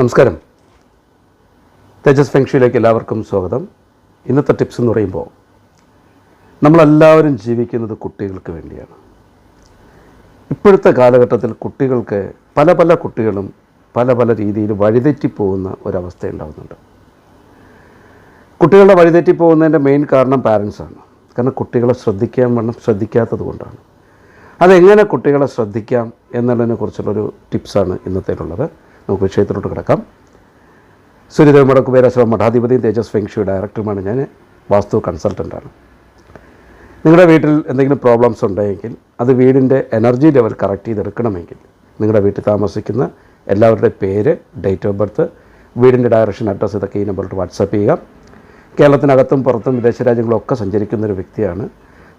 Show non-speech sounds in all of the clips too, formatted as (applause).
നമസ്കാരം. തേജസ് ഫെങ്ഷിയിലേക്ക് എല്ലാവർക്കും സ്വാഗതം. ഇന്നത്തെ ടിപ്സ് എന്ന് പറയുമ്പോൾ നമ്മളെല്ലാവരും ജീവിക്കുന്നത് കുട്ടികൾക്ക് വേണ്ടിയാണ്. ഇപ്പോഴത്തെ കാലഘട്ടത്തിൽ കുട്ടികൾക്ക് പല പല കുട്ടികളും പല പല രീതിയിൽ വഴിതെറ്റിപ്പോകുന്ന ഒരവസ്ഥ ഉണ്ടാകുന്നുണ്ട് കുട്ടികളുടെ വഴിതെറ്റിപ്പോകുന്നതിന്റെ മെയിൻ കാരണം പാരൻസാണ് കാരണം കുട്ടികളെ ശ്രദ്ധിക്കാൻ വേണം ശ്രദ്ധിക്കാത്തത് കൊണ്ടാണ്. അതെങ്ങനെ കുട്ടികളെ ശ്രദ്ധിക്കാം എന്നുള്ളതിനെ കുറിച്ചുള്ളൊരു ടിപ്സാണ് ഇന്നത്തേലുള്ളത്. നമുക്ക് വിഷയത്തിലോട്ട് കിടക്കാം. സൂര്യദേവ് മടക്കുപേരാശ്രമ മഠാധിപതിയും തേജസ് ഫെങ്ഷു ഡയറക്ടറുമാണ് ഞാൻ. വാസ്തു കൺസൾട്ടന്റാണ്. നിങ്ങളുടെ വീട്ടിൽ എന്തെങ്കിലും പ്രോബ്ലംസ് ഉണ്ടെങ്കിൽ അത് വീടിന്റെ എനർജി ലെവൽ കറക്റ്റ് ചെയ്തെടുക്കണമെങ്കിൽ നിങ്ങളുടെ വീട്ടിൽ താമസിക്കുന്ന എല്ലാവരുടെ പേര് ഡേറ്റ് ഓഫ് ബർത്ത് വീടിന്റെ ഡയറക്ഷൻ അഡ്രസ്സ് ഇതൊക്കെ ഈ നമ്പറിൽ വാട്സാപ്പ് ചെയ്യുക. കേരളത്തിനകത്തും പുറത്തും വിദേശ രാജ്യങ്ങളൊക്കെ സഞ്ചരിക്കുന്ന ഒരു വ്യക്തിയാണ്.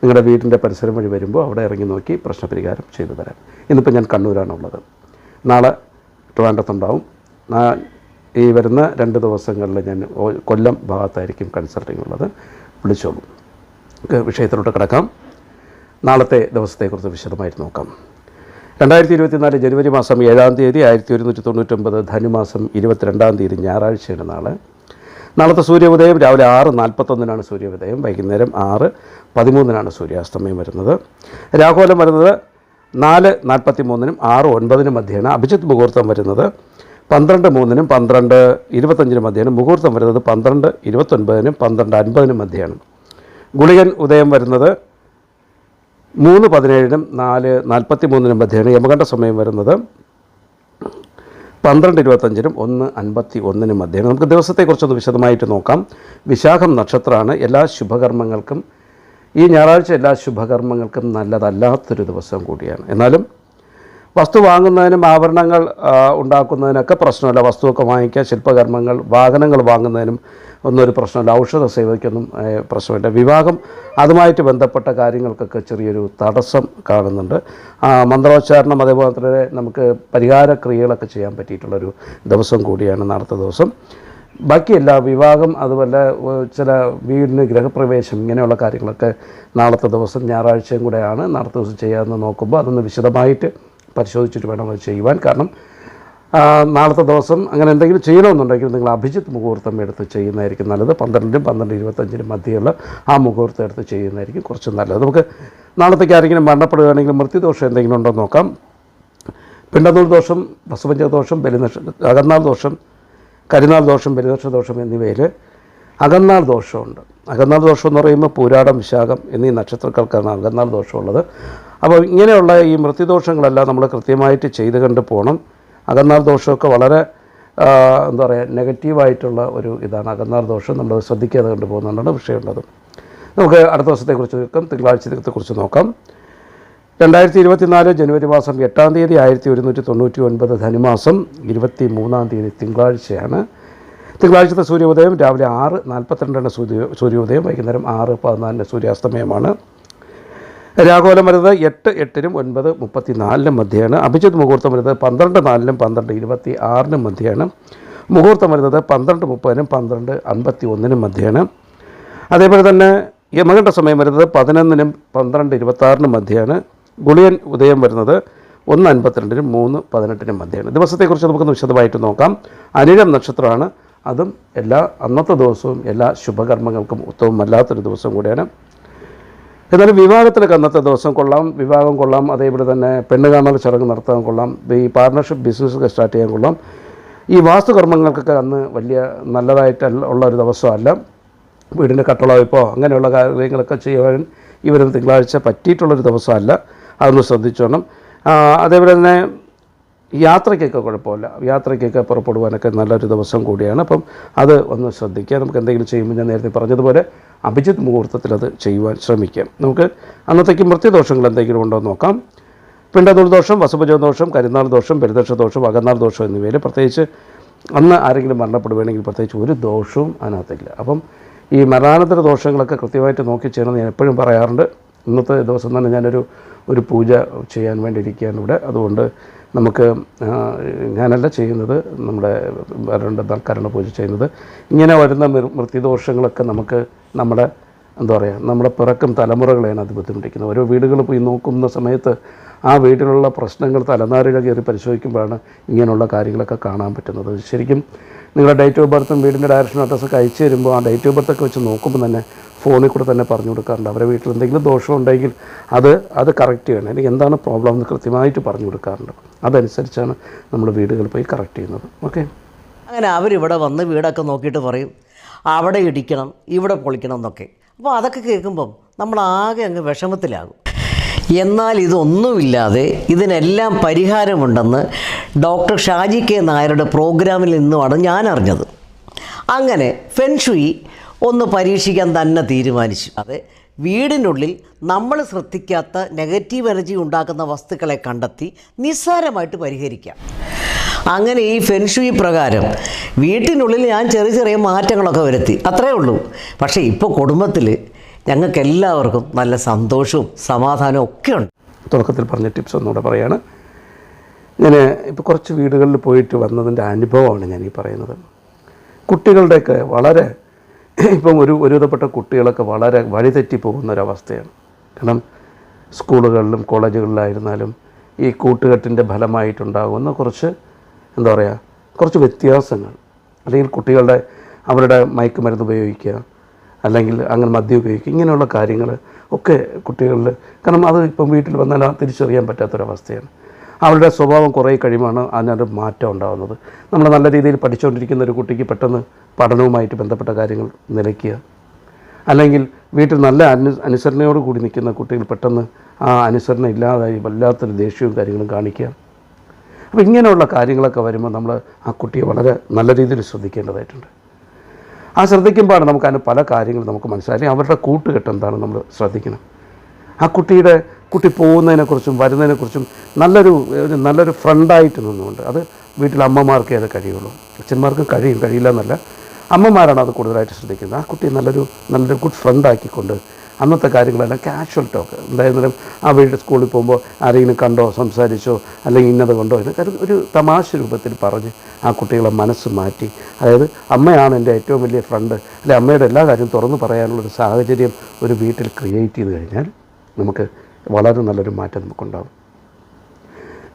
നിങ്ങളുടെ വീടിന്റെ പരിസരം വഴി വരുമ്പോൾ അവിടെ ഇറങ്ങി നോക്കി പ്രശ്നപരിഹാരം ചെയ്തു തരാം. ഇന്നിപ്പോൾ ഞാൻ കണ്ണൂരാണുള്ളത്. നാളെ ട്രിവാൻഡ്രത്തുണ്ടാവും ഈ വരുന്ന രണ്ട് ദിവസങ്ങളിൽ ഞാൻ കൊല്ലം ഭാഗത്തായിരിക്കും കൺസൾട്ടിംഗ് ഉള്ളത്. വിളിച്ചോളൂ. നമുക്ക് വിഷയത്തിലോട്ട് കിടക്കാം. നാളത്തെ ദിവസത്തെക്കുറിച്ച് വിശദമായിട്ട് നോക്കാം. രണ്ടായിരത്തി ഇരുപത്തിനാല് ജനുവരി മാസം ഏഴാം തീയതി ആയിരത്തി ഒരുന്നൂറ്റി തൊണ്ണൂറ്റൊമ്പത് ധനുമാസം ഇരുപത്തിരണ്ടാം തീയതി ഞായറാഴ്ചയാണ് നാളെ. നാളത്തെ സൂര്യോദയം രാവിലെ ആറ് നാൽപ്പത്തൊന്നിനാണ് സൂര്യോദയം വൈകുന്നേരം ആറ് പതിമൂന്നിനാണ് സൂര്യാസ്തമയം വരുന്നത്. രാഹുലം വരുന്നത് നാല് നാൽപ്പത്തി മൂന്നിനും ആറ് ഒൻപതിനും മധ്യേയാണ് അഭിജിത്ത് മുഹൂർത്തം വരുന്നത്. പന്ത്രണ്ട് മൂന്നിനും പന്ത്രണ്ട് ഇരുപത്തഞ്ചിനും മധ്യേയാണ് മുഹൂർത്തം വരുന്നത്. പന്ത്രണ്ട് ഇരുപത്തൊൻപതിനും പന്ത്രണ്ട് അൻപതിനും മധ്യേയാണ്. ഗുളികൻ ഉദയം വരുന്നത് മൂന്ന് പതിനേഴിനും നാല് നാൽപ്പത്തി മൂന്നിനും മധ്യേയാണ് യമകണ്ഠ സമയം വരുന്നത്. പന്ത്രണ്ട് ഇരുപത്തഞ്ചിനും ഒന്ന് അൻപത്തി ഒന്നിനും മധ്യേയാണ്. നമുക്ക് ദിവസത്തെക്കുറിച്ചൊന്ന് വിശദമായിട്ട് നോക്കാം. വിശാഖം നക്ഷത്രമാണ് എല്ലാ ശുഭകർമ്മങ്ങൾക്കും ഈ ഞായറാഴ്ച എല്ലാ ശുഭകർമ്മങ്ങൾക്കും നല്ലതല്ലാത്തൊരു ദിവസം കൂടിയാണ്. എന്നാലും വസ്തു വാങ്ങുന്നതിനും ആഭരണങ്ങൾ ഉണ്ടാക്കുന്നതിനൊക്കെ പ്രശ്നമില്ല. വസ്തുവൊക്കെ വാങ്ങിക്കുക ശില്പകർമ്മങ്ങൾ വാഹനങ്ങൾ വാങ്ങുന്നതിനും ഒന്നും ഒരു പ്രശ്നമില്ല. ഔഷധ സേവയ്ക്കൊന്നും പ്രശ്നമില്ല. വിവാഹം അതുമായിട്ട് ബന്ധപ്പെട്ട കാര്യങ്ങൾക്കൊക്കെ ചെറിയൊരു തടസ്സം കാണുന്നുണ്ട്. മന്ത്രോച്ചാരണം അതേപോലെ തന്നെ നമുക്ക് പരിഹാര ക്രിയകളൊക്കെ ചെയ്യാൻ പറ്റിയിട്ടുള്ളൊരു ദിവസം കൂടിയാണ് നടത്ത ദിവസം. ബാക്കിയെല്ലാ വിവാഹം അതുപോലെ ചില വീടിന് ഗൃഹപ്രവേശം ഇങ്ങനെയുള്ള കാര്യങ്ങളൊക്കെ നാളത്തെ ദിവസം ഞായറാഴ്ചയും കൂടെയാണ് നാളത്തെ ദിവസം ചെയ്യാമെന്ന് നോക്കുമ്പോൾ അതൊന്ന് വിശദമായിട്ട് പരിശോധിച്ചിട്ട് വേണം അത് ചെയ്യുവാൻ. കാരണം നാളത്തെ ദിവസം അങ്ങനെ എന്തെങ്കിലും ചെയ്യണമെന്നുണ്ടെങ്കിൽ നിങ്ങൾ അഭിജിത്ത് മുഹൂർത്തം എടുത്ത് ചെയ്യുന്നതായിരിക്കും നല്ലത്. പന്ത്രണ്ടിനും പന്ത്രണ്ട് ഇരുപത്തഞ്ചിനും മധ്യമുള്ള ആ മുഹൂർത്തം എടുത്ത് ചെയ്യുന്നതായിരിക്കും കുറച്ച് നല്ലത്. നമുക്ക് നാളത്തേക്ക് ആരെങ്കിലും മരണപ്പെടുകയാണെങ്കിൽ മൃത്യുദോഷം എന്തെങ്കിലും ഉണ്ടോ നോക്കാം. പിണ്ടന്നൂർ ദോഷം വസുപഞ്ച ദോഷം ബലിനക്ഷ അകന്നാൾ ദോഷം കരിനാൾ ദോഷം ബലിനക്ഷ ദോഷം എന്നിവയിൽ അകന്നാൾ ദോഷമുണ്ട്. അകന്നാൾ ദോഷം എന്ന് പറയുമ്പോൾ പൂരാടം വിശാഖം എന്നീ നക്ഷത്രക്കാർക്കാണ് അകന്നാൾ ദോഷമുള്ളത്. അപ്പോൾ ഇങ്ങനെയുള്ള ഈ മൃത്യുദോഷങ്ങളെല്ലാം നമ്മൾ കൃത്യമായിട്ട് ചെയ്ത് കണ്ട് പോകണം അകന്നാൾ ദോഷമൊക്കെ വളരെ എന്താ പറയുക നെഗറ്റീവായിട്ടുള്ള ഒരു ഇതാണ്. അകന്നാൾ ദോഷം നമ്മൾ ശ്രദ്ധിക്കാതെ കണ്ടു പോകുന്നതുകൊണ്ടാണ് വിഷയമുള്ളത്. നമുക്ക് അടുത്ത ദിവസത്തെക്കുറിച്ച് നോക്കാം. തിങ്കളാഴ്ചത്തെക്കുറിച്ച് നോക്കാം. രണ്ടായിരത്തി ഇരുപത്തിനാല് ജനുവരി മാസം എട്ടാം തീയതി ആയിരത്തി ഒരുന്നൂറ്റി തൊണ്ണൂറ്റി ഒൻപത് ധനുമാസം ഇരുപത്തി മൂന്നാം തീയതി തിങ്കളാഴ്ചയാണ്. തിങ്കളാഴ്ചത്തെ സൂര്യോദയം രാവിലെ ആറ് നാൽപ്പത്തിരണ്ടിന് സൂര്യ സൂര്യോദയം വൈകുന്നേരം ആറ് പതിനാലിന് സൂര്യാസ്തമയമാണ്. രാഘോലം വരുന്നത് എട്ട് എട്ടിനും ഒൻപത് മുപ്പത്തി നാലിനും മധ്യയാണ്. അഭിജിത് മുഹൂർത്തം വരുന്നത് പന്ത്രണ്ട് നാലിനും പന്ത്രണ്ട് ഇരുപത്തി ആറിനും മധ്യയാണ്. മുഹൂർത്തം വരുന്നത് പന്ത്രണ്ട് മുപ്പതിനും പന്ത്രണ്ട് അൻപത്തി ഒന്നിനും മധ്യയാണ്. അതേപോലെ തന്നെ യമകണ്ഠ സമയം വരുന്നത് പതിനൊന്നിനും പന്ത്രണ്ട് ഇരുപത്താറിനും മധ്യയാണ്. ഗുളിയൻ ഉദയം വരുന്നത് ഒന്ന് അൻപത്തിരണ്ടിനും മൂന്ന് പതിനെട്ടിനും മധ്യയാണ്. ദിവസത്തെക്കുറിച്ച് നമുക്കൊന്ന് വിശദമായിട്ട് നോക്കാം. അനിഴം നക്ഷത്രമാണ്. അതും എല്ലാ അന്നത്തെ ദിവസവും എല്ലാ ശുഭകർമ്മങ്ങൾക്കും ഉത്തമമല്ലാത്തൊരു ദിവസം കൂടിയാണ്. എന്നാലും വിവാഹത്തിനൊക്കെ അന്നത്തെ ദിവസം കൊള്ളാം വിവാഹം കൊള്ളാം അതേപോലെ തന്നെ പെണ്ണ് കാണൽ ചടങ്ങ് നടത്താൻ കൊള്ളാം ഈ പാർട്ണർഷിപ്പ് ബിസിനസ്സൊക്കെ സ്റ്റാർട്ട് ചെയ്യാൻ കൊള്ളാം. ഈ വാസ്തുകർമ്മങ്ങൾക്കൊക്കെ അന്ന് വലിയ നല്ലതായിട്ട് ഉള്ള ഒരു ദിവസമല്ല. വീടിന്റെ കട്ടളവയ്പ്പോ അങ്ങനെയുള്ള കാര്യങ്ങളൊക്കെ ചെയ്യുവാൻ ഇവരും തിങ്കളാഴ്ച പറ്റിയിട്ടുള്ളൊരു ദിവസമല്ല. അതൊന്ന് ശ്രദ്ധിച്ചോണം. അതേപോലെ തന്നെ യാത്രയ്ക്കൊക്കെ കുഴപ്പമില്ല. യാത്രയ്ക്കൊക്കെ പുറപ്പെടുവാനൊക്കെ നല്ലൊരു ദിവസം കൂടിയാണ്. അപ്പം അത് ഒന്ന് ശ്രദ്ധിക്കുക. നമുക്ക് എന്തെങ്കിലും ചെയ്യുമ്പോൾ ഞാൻ നേരത്തെ പറഞ്ഞതുപോലെ അഭിജിത് മുഹൂർത്തത്തിൽ അത് ചെയ്യുവാൻ ശ്രമിക്കാം. നമുക്ക് അന്നത്തേക്ക് മൃത്യുദോഷങ്ങൾ എന്തെങ്കിലും ഉണ്ടോ എന്ന് നോക്കാം. പിണ്ട ദോഷം വസുഭജ ദോഷം കരിനാൾ ദോഷം പെരുദക്ഷ ദോഷം അകന്നാൾ ദോഷം എന്നിവയിൽ പ്രത്യേകിച്ച് അന്ന് ആരെങ്കിലും മരണപ്പെടുകയാണെങ്കിൽ പ്രത്യേകിച്ച് ഒരു ദോഷവും അതിനകത്തില്ല. അപ്പം ഈ മരണാനന്തര ദോഷങ്ങളൊക്കെ കൃത്യമായിട്ട് നോക്കി ചെയ്യണമെന്ന് ഞാൻ എപ്പോഴും പറയാറുണ്ട്. ഇന്നത്തെ ദിവസം തന്നെ ഞാനൊരു ഒരു പൂജ ചെയ്യാൻ വേണ്ടി ഇരിക്കുകയാണ് ഇവിടെ. അതുകൊണ്ട് നമുക്ക് ഞാനല്ല ചെയ്യുന്നത് നമ്മുടെ വരേണ്ട ആൾക്കാരാണ് പൂജ ചെയ്യുന്നത്. ഇങ്ങനെ വരുന്ന മൃത്യുദോഷങ്ങളൊക്കെ നമുക്ക് നമ്മുടെ എന്താ പറയുക നമ്മുടെ പിറക്കും തലമുറകളെയാണ് അത് ബുദ്ധിമുട്ടിക്കുന്നത് ഓരോ വീടുകൾ പോയി നോക്കുന്ന സമയത്ത് ആ വീട്ടിലുള്ള പ്രശ്നങ്ങൾ തലനാരിഴ കയറി പരിശോധിക്കുമ്പോഴാണ് ഇങ്ങനെയുള്ള കാര്യങ്ങളൊക്കെ കാണാൻ പറ്റുന്നത്. ശരിക്കും നിങ്ങളുടെ ഡേറ്റ് ഓഫ് ബർത്തും വീടിന്റെ ഡയറക്ഷൻ അഡ്രസ്സൊക്കെ അയച്ചു തരുമ്പോൾ ആ ഡേറ്റ് ഓഫ് ബർത്തൊക്കെ വെച്ച് നോക്കുമ്പോൾ തന്നെ ഫോണിൽ കൂടെ തന്നെ പറഞ്ഞു കൊടുക്കാറുണ്ട്. അവരെ വീട്ടിൽ എന്തെങ്കിലും ദോഷം ഉണ്ടെങ്കിൽ അത് അത് കറക്റ്റ് ചെയ്യണം. അല്ലെങ്കിൽ എന്താണ് പ്രോബ്ലം എന്ന് കൃത്യമായിട്ട് പറഞ്ഞു കൊടുക്കാറുണ്ട്. അതനുസരിച്ചാണ് നമ്മൾ വീടുകൾ പോയി കറക്റ്റ് ചെയ്യുന്നത്. ഓക്കെ അങ്ങനെ അവരിവിടെ വന്ന് വീടൊക്കെ നോക്കിയിട്ട് പറയും അവിടെ ഇടിക്കണം ഇവിടെ പൊളിക്കണം എന്നൊക്കെ. അപ്പോൾ അതൊക്കെ കേൾക്കുമ്പം നമ്മൾ ആകെ അങ്ങ് വിഷമത്തിലാകും. എന്നാൽ ഇതൊന്നുമില്ലാതെ ഇതിനെല്ലാം പരിഹാരമുണ്ടെന്ന് ഡോക്ടർ ഷാജി കെ നായരുടെ പ്രോഗ്രാമിൽ നിന്നുമാണ് ഞാൻ അറിഞ്ഞത്. അങ്ങനെ ഫെൻഷുയി ഒന്ന് പരീക്ഷിക്കാൻ തന്നെ തീരുമാനിച്ചു. അതെ വീടിനുള്ളിൽ നമ്മൾ ശ്രദ്ധിക്കാത്ത നെഗറ്റീവ് എനർജി ഉണ്ടാക്കുന്ന വസ്തുക്കളെ കണ്ടെത്തി നിസ്സാരമായിട്ട് പരിഹരിക്കാം. അങ്ങനെ ഈ ഫെൻഷുയി പ്രകാരം വീട്ടിനുള്ളിൽ ഞാൻ ചെറിയ ചെറിയ മാറ്റങ്ങളൊക്കെ വരുത്തി. അത്രേ ഉള്ളൂ. പക്ഷേ ഇപ്പോൾ കുടുംബത്തിൽ ഞങ്ങൾക്ക് എല്ലാവർക്കും നല്ല സന്തോഷവും സമാധാനവും ഒക്കെ ഉണ്ട്. തുടക്കത്തിൽ പറഞ്ഞ ടിപ്സ് ഒന്നുകൂടെ പറയാണ്. ഞാൻ ഇപ്പോൾ കുറച്ച് വീടുകളിൽ പോയിട്ട് വന്നതിന്റെ അനുഭവമാണ് ഞാൻ ഈ പറയുന്നത്. കുട്ടികളുടെയൊക്കെ വളരെ (coughs) ഇപ്പം ഒരു ഒരുവിധപ്പെട്ട കുട്ടികളൊക്കെ വളരെ വഴിതെറ്റി പോകുന്ന ഒരവസ്ഥയാണ് കാരണം സ്കൂളുകളിലും കോളേജുകളിലായിരുന്നാലും ഈ കൂട്ടുകെട്ടിന്റെ ഫലമായിട്ടുണ്ടാകുന്ന കുറച്ച് എന്താ പറയുക കുറച്ച് വ്യത്യാസങ്ങൾ. അല്ലെങ്കിൽ കുട്ടികളുടെ അവരുടെ മയക്കുമരുന്ന് ഉപയോഗിക്കുക അല്ലെങ്കിൽ അങ്ങനെ മദ്യം ഉപയോഗിക്കുക ഇങ്ങനെയുള്ള കാര്യങ്ങൾ ഒക്കെ കുട്ടികളിൽ കാരണം അത് ഇപ്പം വീട്ടിൽ വന്നാൽ തിരിച്ചറിയാൻ പറ്റാത്തൊരവസ്ഥയാണ്. അവരുടെ സ്വഭാവം കുറേ കഴിയുമ്പോൾ അതിനൊരു മാറ്റം ഉണ്ടാകുന്നത്. നമ്മൾ നല്ല രീതിയിൽ പഠിച്ചുകൊണ്ടിരിക്കുന്ന ഒരു കുട്ടിക്ക് പെട്ടെന്ന് പഠനവുമായിട്ട് ബന്ധപ്പെട്ട കാര്യങ്ങൾ നിലയ്ക്കുക. അല്ലെങ്കിൽ വീട്ടിൽ നല്ല അനു അനുസരണയോട് കൂടി നിൽക്കുന്ന കുട്ടികൾ പെട്ടെന്ന് ആ അനുസരണ ഇല്ലാതായി വല്ലാത്തൊരു ദേഷ്യവും കാര്യങ്ങളും കാണിക്കുക. അപ്പോൾ ഇങ്ങനെയുള്ള കാര്യങ്ങളൊക്കെ വരുമ്പോൾ നമ്മൾ ആ കുട്ടിയെ വളരെ നല്ല രീതിയിൽ ശ്രദ്ധിക്കേണ്ടതായിട്ടുണ്ട്. ആ ശ്രദ്ധിക്കുമ്പോഴാണ് നമുക്ക് അതിന് പല കാര്യങ്ങളും നമുക്ക് മനസ്സിലായി. അവരുടെ കൂട്ടുകെട്ട് എന്താണ് നമ്മൾ ശ്രദ്ധിക്കണം ആ കുട്ടിയുടെ കുട്ടി പോകുന്നതിനെക്കുറിച്ചും വരുന്നതിനെക്കുറിച്ചും നല്ലൊരു നല്ലൊരു ഫ്രണ്ടായിട്ട് നിന്നുകൊണ്ട് അത് വീട്ടിലെ അമ്മമാർക്കേ അത് കഴിയുള്ളൂ. അച്ഛന്മാർക്കും കഴിയും കഴിയില്ല എന്നല്ല അമ്മമാരാണ് അത് കൂടുതലായിട്ട് ശ്രദ്ധിക്കുന്നത്. ആ കുട്ടി നല്ലൊരു നല്ലൊരു ഗുഡ് ഫ്രണ്ടാക്കിക്കൊണ്ട് അന്നത്തെ കാര്യങ്ങളെല്ലാം കാഷ്വൽ ടോക്ക് എന്തായിരുന്നാലും ആ വീട്ടിൽ സ്കൂളിൽ പോകുമ്പോൾ ആരെങ്കിലും കണ്ടോ സംസാരിച്ചോ അല്ലെങ്കിൽ ഇന്നത് കണ്ടോ എന്നൊക്കെ ഒരു തമാശ രൂപത്തിൽ പറഞ്ഞ് ആ കുട്ടികളെ മനസ്സ് മാറ്റി. അതായത് അമ്മയാണ് എന്റെ ഏറ്റവും വലിയ ഫ്രണ്ട് അല്ലെ അമ്മയുടെ എല്ലാ കാര്യവും തുറന്നു പറയാനുള്ളൊരു സാഹചര്യം ഒരു വീട്ടിൽ ക്രിയേറ്റ് ചെയ്ത് കഴിഞ്ഞാൽ നമുക്ക് വളരെ നല്ലൊരു മാറ്റം നമുക്കുണ്ടാകും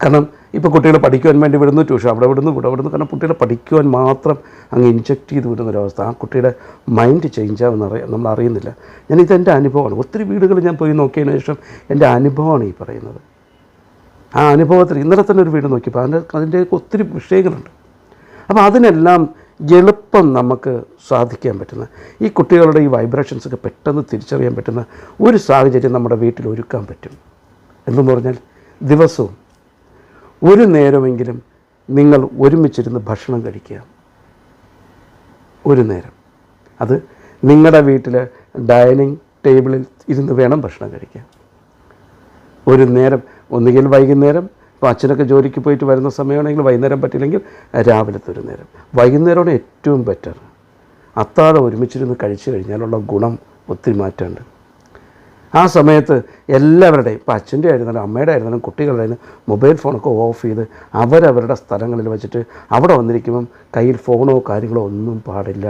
കാരണം ഇപ്പോൾ കുട്ടികളെ പഠിക്കുവാൻ വേണ്ടി വിടുന്നു ട്യൂഷൻ അവിടെ വിടുന്നു ഇവിടെ വിടുന്നു. കാരണം കുട്ടികളെ പഠിക്കുവാൻ മാത്രം അങ്ങ് ഇൻജക്റ്റ് ചെയ്ത് വിടുന്ന ഒരവസ്ഥ ആ കുട്ടിയുടെ മൈൻഡ് ചേഞ്ച് ആവുമെന്ന് അറിയാം നമ്മൾ അറിയുന്നില്ല. ഞാൻ ഇതെന്റെ അനുഭവമാണ്. ഒത്തിരി വീടുകൾ ഞാൻ പോയി നോക്കിയതിന് ശേഷം എന്റെ അനുഭവമാണ് ഈ പറയുന്നത്. ആ അനുഭവത്തിൽ ഇന്നലെ തന്നെ ഒരു വീട് നോക്കിയപ്പോൾ അതിന്റെ അതിന്റെ ഒത്തിരി വിഷയങ്ങളുണ്ട്. അപ്പോൾ അതിനെല്ലാം എളുപ്പം നമുക്ക് സാധിക്കാൻ പറ്റുന്ന ഈ കുട്ടികളുടെ ഈ വൈബ്രേഷൻസൊക്കെ പെട്ടെന്ന് തിരിച്ചറിയാൻ പറ്റുന്ന ഒരു സാഹചര്യം നമ്മുടെ വീട്ടിൽ ഒരുക്കാൻ പറ്റും. എന്തെന്ന് പറഞ്ഞാൽ ദിവസവും ഒരു നേരമെങ്കിലും നിങ്ങൾ ഒരുമിച്ചിരുന്ന് ഭക്ഷണം കഴിക്കുക. ഒരു നേരം. അത് നിങ്ങളുടെ വീട്ടിലെ ഡൈനിങ് ടേബിളിൽ ഇരുന്ന് വേണം ഭക്ഷണം കഴിക്കാൻ. ഒരു നേരം ഒന്നുകിൽ വൈകുന്നേരം ഇപ്പോൾ അച്ഛനൊക്കെ ജോലിക്ക് പോയിട്ട് വരുന്ന സമയമാണെങ്കിൽ വൈകുന്നേരം പറ്റില്ലെങ്കിൽ രാവിലത്തെ ഒരു നേരം. വൈകുന്നേരമാണ് ഏറ്റവും ബെറ്റർ അത്താഴം ഒരുമിച്ചിരുന്ന് കഴിച്ചു കഴിഞ്ഞാലുള്ള ഗുണം ഒത്തിരി മാറ്റമുണ്ട്. ആ സമയത്ത് എല്ലാവരുടെയും ഇപ്പോൾ അച്ഛന്റെ ആയിരുന്നാലും അമ്മയുടെ ആയിരുന്നാലും കുട്ടികളുടെ മൊബൈൽ ഫോണൊക്കെ ഓഫ് ചെയ്ത് അവരവരുടെ സ്ഥലങ്ങളിൽ വെച്ചിട്ട് അവിടെ വന്നിരിക്കുമ്പം കയ്യിൽ ഫോണോ കാര്യങ്ങളോ ഒന്നും പാടില്ല.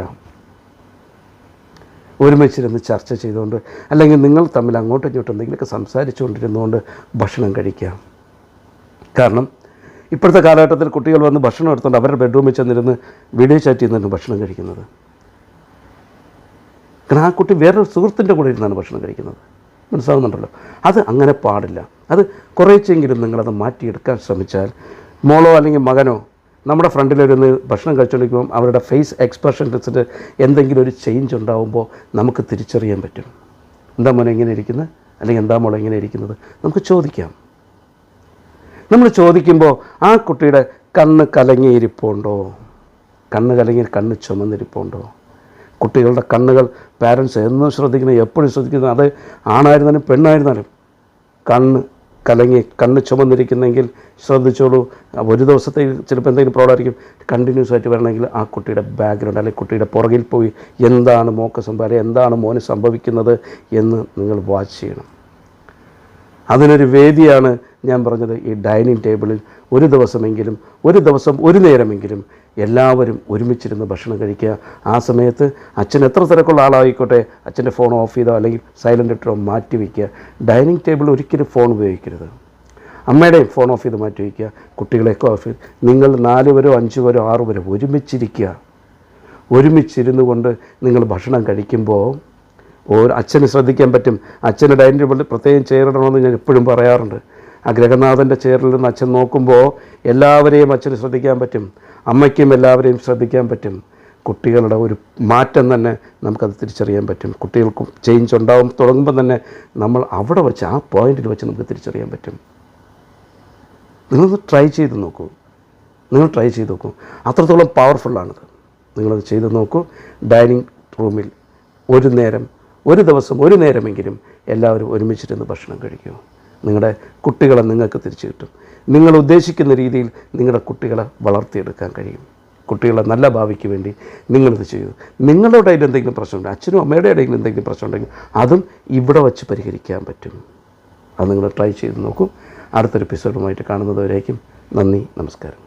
ഒരുമിച്ചിരുന്ന് ചർച്ച ചെയ്തുകൊണ്ട് അല്ലെങ്കിൽ നിങ്ങൾ തമ്മിൽ അങ്ങോട്ടും ഇങ്ങോട്ടും എന്തെങ്കിലുമൊക്കെ സംസാരിച്ചുകൊണ്ടിരുന്നുകൊണ്ട് ഭക്ഷണം കഴിക്കാം. കാരണം ഇപ്പോഴത്തെ കാലഘട്ടത്തിൽ കുട്ടികൾ വന്ന് ഭക്ഷണം എടുത്തുകൊണ്ട് അവരുടെ ബെഡ്റൂമിൽ ചെന്നിരുന്ന് വീഡിയോ ചാറ്റ് ചെയ്യുന്നതാണ് ഭക്ഷണം കഴിക്കുന്നത്. കാരണം ആ കുട്ടി വേറൊരു സുഹൃത്തിന്റെ കൂടെ ഇരുന്നാണ് ഭക്ഷണം കഴിക്കുന്നത്. മനസ്സിലാവുന്നുണ്ടല്ലോ? അത് അങ്ങനെ പാടില്ല. അത് കുറേച്ചെങ്കിലും നിങ്ങളത് മാറ്റിയെടുക്കാൻ ശ്രമിച്ചാൽ മോളോ അല്ലെങ്കിൽ മകനോ നമ്മുടെ ഫ്രണ്ടിലിരുന്ന് ഭക്ഷണം കഴിച്ചുകൊണ്ടിരിക്കുമ്പോൾ അവരുടെ ഫേസ് എക്സ്പ്രഷൻ വെച്ചിട്ട് എന്തെങ്കിലും ഒരു ചേഞ്ച് ഉണ്ടാകുമ്പോൾ നമുക്ക് തിരിച്ചറിയാൻ പറ്റും. എന്താ മോനെ ഇങ്ങനെ ഇരിക്കുന്നത് അല്ലെങ്കിൽ എന്താ മോളെ ഇങ്ങനെ ഇരിക്കുന്നത്? നമുക്ക് ചോദിക്കാം. നമ്മൾ ചോദിക്കുമ്പോൾ ആ കുട്ടിയുടെ കണ്ണ് കലങ്ങിയിരിപ്പുണ്ടോ? കണ്ണ് കലങ്ങി കണ്ണ് ചുമന്നിരിപ്പുണ്ടോ? കുട്ടികളുടെ കണ്ണുകൾ പാരൻസ് എന്നും ശ്രദ്ധിക്കുന്നത് എപ്പോഴും ശ്രദ്ധിക്കുന്നത് അത് ആണായിരുന്നാലും പെണ്ണായിരുന്നാലും കണ്ണ് കലങ്ങി കണ്ണ് ചുമന്നിരിക്കുന്നെങ്കിൽ ശ്രദ്ധിച്ചോളൂ. ഒരു ദിവസത്തെ ചിലപ്പോൾ എന്തെങ്കിലും പ്രോബ്ലം ആയിരിക്കും. കണ്ടിന്യൂസ് ആയിട്ട് വരണമെങ്കിൽ ആ കുട്ടിയുടെ ബാക്ക്ഗ്രൗണ്ട് അല്ലെങ്കിൽ കുട്ടിയുടെ പുറകിൽ പോയി എന്താണ് മോക്ക് സംഭവം എന്താണ് മോന് സംഭവിക്കുന്നത് എന്ന് നിങ്ങൾ വാച്ച് ചെയ്യണം. അതിനൊരു വേദിയാണ് ഞാൻ പറഞ്ഞത് ഈ ഡൈനിങ് ടേബിളിൽ. ഒരു ദിവസമെങ്കിലും ഒരു ദിവസം ഒരു നേരമെങ്കിലും എല്ലാവരും ഒരുമിച്ചിരുന്ന് ഭക്ഷണം കഴിക്കുക. ആ സമയത്ത് അച്ഛൻ എത്ര തിരക്കുള്ള ആളായിക്കോട്ടെ അച്ഛന്റെ ഫോൺ ഓഫ് ചെയ്തോ അല്ലെങ്കിൽ സൈലന്റ് ഇട്ടോ മാറ്റി വയ്ക്കുക ഡൈനിങ് ടേബിൾ ഒരിക്കലും ഫോൺ ഉപയോഗിക്കരുത്. അമ്മയുടെയും ഫോൺ ഓഫ് ചെയ്ത് മാറ്റി വയ്ക്കുക കുട്ടികളെയൊക്കെ ഓഫ് ചെയ്ത് നിങ്ങൾ നാല് പേരോ അഞ്ച് പേരോ ആറ് പേരോ ഒരുമിച്ചിരിക്കുക. ഒരുമിച്ചിരുന്നു കൊണ്ട് നിങ്ങൾ ഭക്ഷണം കഴിക്കുമ്പോൾ ഓരോ അച്ഛന് ശ്രദ്ധിക്കാൻ പറ്റും. അച്ഛന് ഡൈനിങ് ടേബിളിൽ പ്രത്യേകം ചെയറിടണമെന്ന് ഞാൻ എപ്പോഴും പറയാറുണ്ട്. ആ ഗ്രഹനാഥന്റെ ചെയറിൽ നിന്ന് അച്ഛൻ നോക്കുമ്പോൾ എല്ലാവരെയും അച്ഛന് ശ്രദ്ധിക്കാൻ പറ്റും. അമ്മയ്ക്കും എല്ലാവരെയും ശ്രദ്ധിക്കാൻ പറ്റും. കുട്ടികളുടെ ഒരു മാറ്റം തന്നെ നമുക്കത് തിരിച്ചറിയാൻ പറ്റും. കുട്ടികൾക്കും ചേഞ്ച് ഉണ്ടാവും. തുടങ്ങുമ്പോൾ തന്നെ നമ്മൾ അവിടെ വെച്ച് ആ പോയിന്റിൽ വെച്ച് നമുക്ക് തിരിച്ചറിയാൻ പറ്റും. നിങ്ങളത് ട്രൈ ചെയ്ത് നോക്കൂ. നിങ്ങൾ ട്രൈ ചെയ്ത് നോക്കൂ. അത്രത്തോളം പവർഫുള്ളാണിത് നിങ്ങളത് ചെയ്ത് നോക്കൂ. ഡൈനിങ് റൂമിൽ ഒരു നേരം ഒരു ദിവസം ഒരു നേരമെങ്കിലും എല്ലാവരും ഒരുമിച്ചിരുന്ന് ഭക്ഷണം കഴിക്കൂ. നിങ്ങളുടെ കുട്ടികളെ നിങ്ങൾക്ക് തിരിച്ചു കിട്ടും. നിങ്ങൾ ഉദ്ദേശിക്കുന്ന രീതിയിൽ നിങ്ങളുടെ കുട്ടികളെ വളർത്തിയെടുക്കാൻ കഴിയും. കുട്ടികളെ നല്ല ഭാവിക്ക് വേണ്ടി നിങ്ങളിത് ചെയ്തു നിങ്ങളുടെ ഇടയിൽ എന്തെങ്കിലും പ്രശ്നമുണ്ട് അച്ഛനും അമ്മയുടെ ഇടയിൽ എന്തെങ്കിലും പ്രശ്നമുണ്ടെങ്കിൽ അതും ഇവിടെ വച്ച് പരിഹരിക്കാൻ പറ്റും. അത് നിങ്ങൾ ട്രൈ ചെയ്ത് നോക്കും. അടുത്തൊരു എപ്പിസോഡുമായിട്ട് കാണുന്നതുവരേക്കും നന്ദി നമസ്കാരം.